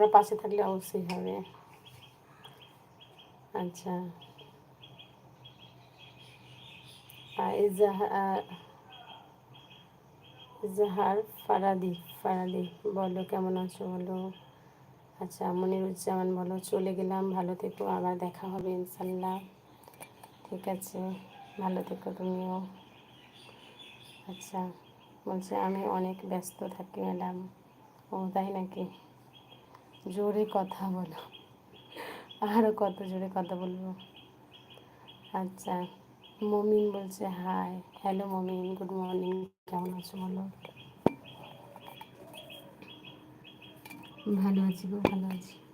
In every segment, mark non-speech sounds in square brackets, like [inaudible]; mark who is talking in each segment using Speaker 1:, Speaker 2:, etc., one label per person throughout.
Speaker 1: তোমরা পাশে থাকলে অবশ্যই হবে। আচ্ছা। ইজাহার ফারাদি ফারাদি, বলো কেমন আছো বলো। আচ্ছা মনিরুজ্জামান বলো, চলে গেলাম, ভালো থেকো, আবার দেখা হবে ইনশাল্লাহ। ঠিক আছে, ভালো থেকো তুমিও। আচ্ছা বলছে আমি অনেক ব্যস্ত থাকি, ম্যাডাম। ও, তাই নাকি? জোরে কথা বলো। আরও কত জোরে কথা বলব? আচ্ছা মমিন বলছে, hi, hello Momin, good morning, কেমন আছো বলো? ভালো আছি গো, ভালো আছি।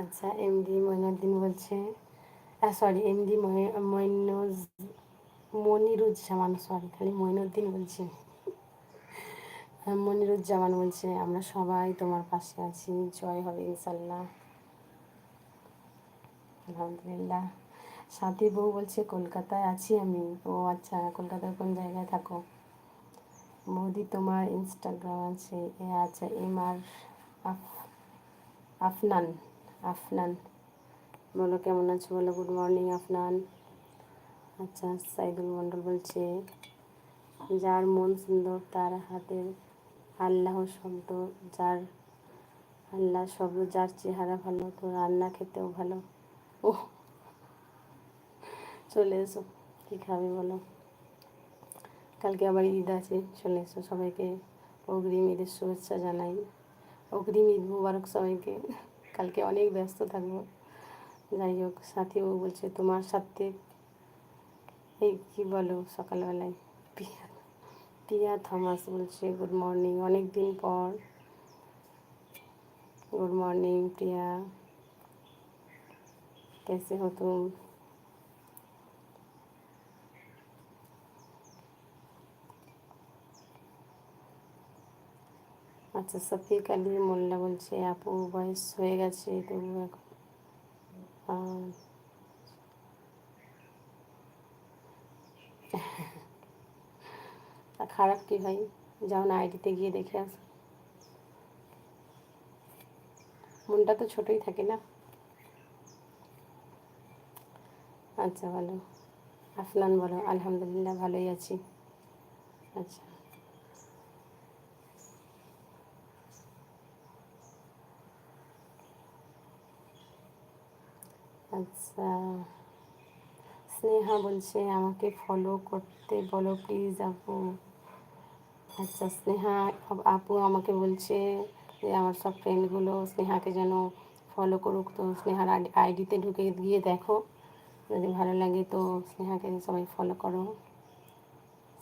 Speaker 1: আচ্ছা এমডি মইনুদ্দিন বলছে sorry MD Moinuz, Moniruzzaman sorry খালি মইনুদ্দিন বলছি। মনিরুজ্জামান বলছে, আমরা সবাই তোমার পাশে আছি, জয় হবে ইনশাল্লাহ। আলহামদুলিল্লাহ। সাথী বউ বলছে, কলকাতায় আছি আমি। ও আচ্ছা কলকাতার কোন জায়গায় থাকো? বৌদি তোমার ইনস্টাগ্রাম আছে, এ আচ্ছা এম আর আফ, আফনান আফনান। বলো, কেমন আছো? বলো গুড মর্নিং আফনান। আচ্ছা সাইদুল মণ্ডল বলছে, যার মন সুন্দর, তার হাতের আল্লাহ শব্দ যার আল্লাহ শব্দ, যার চেহারা ভালো, তো রান্না খেতেও ভালো। ও চলে এসো কী খাবে বলো কালকে আবার ঈদ আছে চলে এসো সবাইকে অগ্রিম ঈদের শুভেচ্ছা জানাই অগ্রিম ঈদ মুবারক সবাইকে কালকে অনেক ব্যস্ত থাকবো যাই হোক সাথীও বলছে তোমার সাথে এই কি বলো সকালবেলায় পিয়া পিয়া থমাস বলছে গুড মর্নিং অনেক দিন পর गुड मॉर्निंग प्रिया कैसे हो तुम আচ্ছা সফিক আলী মোল্লা বলছে, আপু, বয়স হয়ে গেছে, তবু এখন [laughs] খারাপ কি ভাই? যাও না, আইডিতে গিয়ে দেখে আস। মনটা তো ছোটই থাকে না? আচ্ছা ভালো। আফনান বলো, আলহামদুলিল্লাহ, ভালোই আছি। আচ্ছা। আচ্ছা। স্নেহা বলছে, আমাকে ফলো করতে বলো প্লিজ আপু। আচ্ছা স্নেহা, আপু আমাকে বলছে যে, আমার সব ফ্রেন্ডগুলো স্নেহাকে যেন ফলো করুক। তো স্নেহার আইডিতে ঢুকে গিয়ে দেখো, যদি ভালো লাগে তো স্নেহাকে সবাই ফলো করো।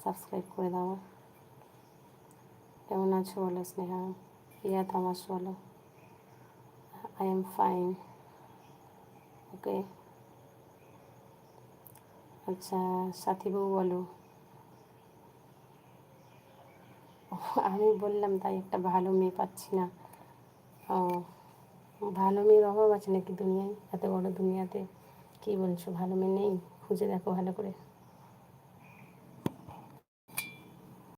Speaker 1: সাবস্ক্রাইব করে দাও। কেমন আছো বলো স্নেহা? ইয়া থামাস বলো। I am fine okay. আচ্ছা সাথী বউ বলো। আমি বললাম, তাই একটা ভালো মেয়ে পাচ্ছি না। ও, ভালো মেয়ের অভাব আছে নাকি দুনিয়ায়? এত বড় দুনিয়াতে কী বলছো? ভালো মেয়ে নেই? খুঁজে দেখো ভালো করে।